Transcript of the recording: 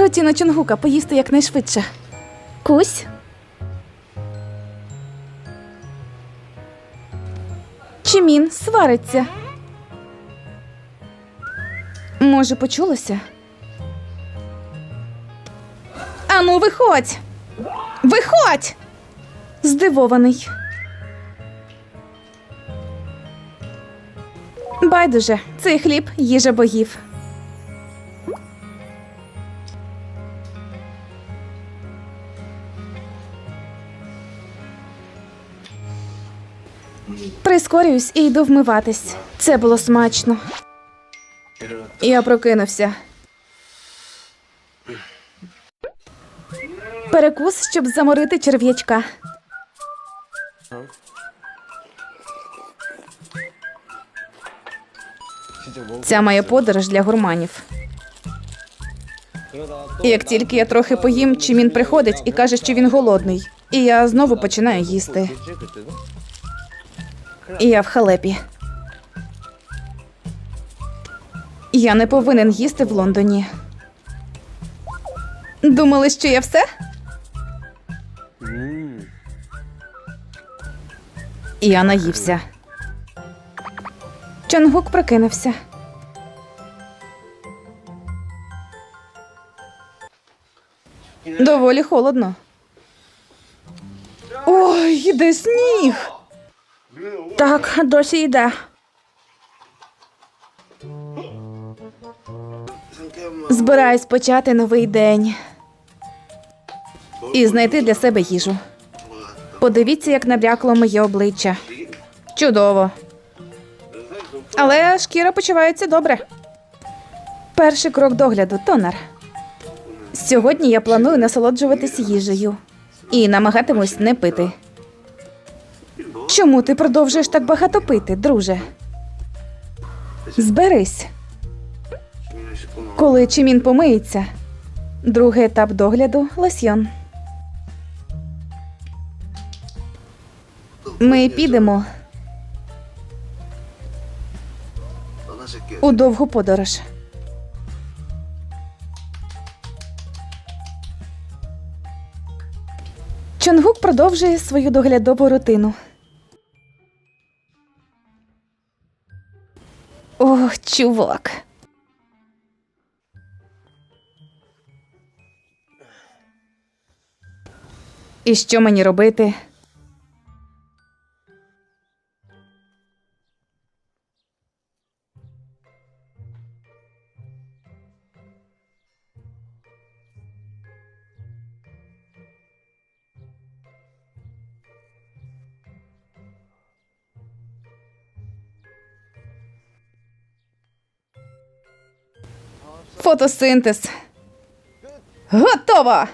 Хотіла Чонгука поїсти якнайшвидше. Кусь. Чимін свариться. Може, почулося? Ану, виходь! Виходь! Здивований. Байдуже, цей хліб їжа богів. Прискорююсь і йду вмиватись. Це було смачно. Я прокинувся. Перекус, щоб заморити черв'ячка. Ця моя подорож для гурманів. Як тільки я трохи поїм, Чимін приходить і каже, що він голодний. І я знову починаю їсти. Я в халепі. Я не повинен їсти в Лондоні. Думали, що я все? Я наївся. Чонгук прокинувся. Доволі холодно. Ой, іде сніг. Так, досі йде. Збираюсь почати новий день і знайти для себе їжу. Подивіться, як набрякло моє обличчя. Чудово. Але шкіра почувається добре. Перший крок догляду тонер. Сьогодні я планую насолоджуватись їжею і намагатимусь не пити. Чому ти продовжуєш так багато пити, друже? Зберись. Коли Чимін помиється, другий етап догляду лосьйон. Ми підемо у довгу подорож. Чонгук продовжує свою доглядову рутину. Ох, чувак. І що мені робити? Фотосинтез. Готово!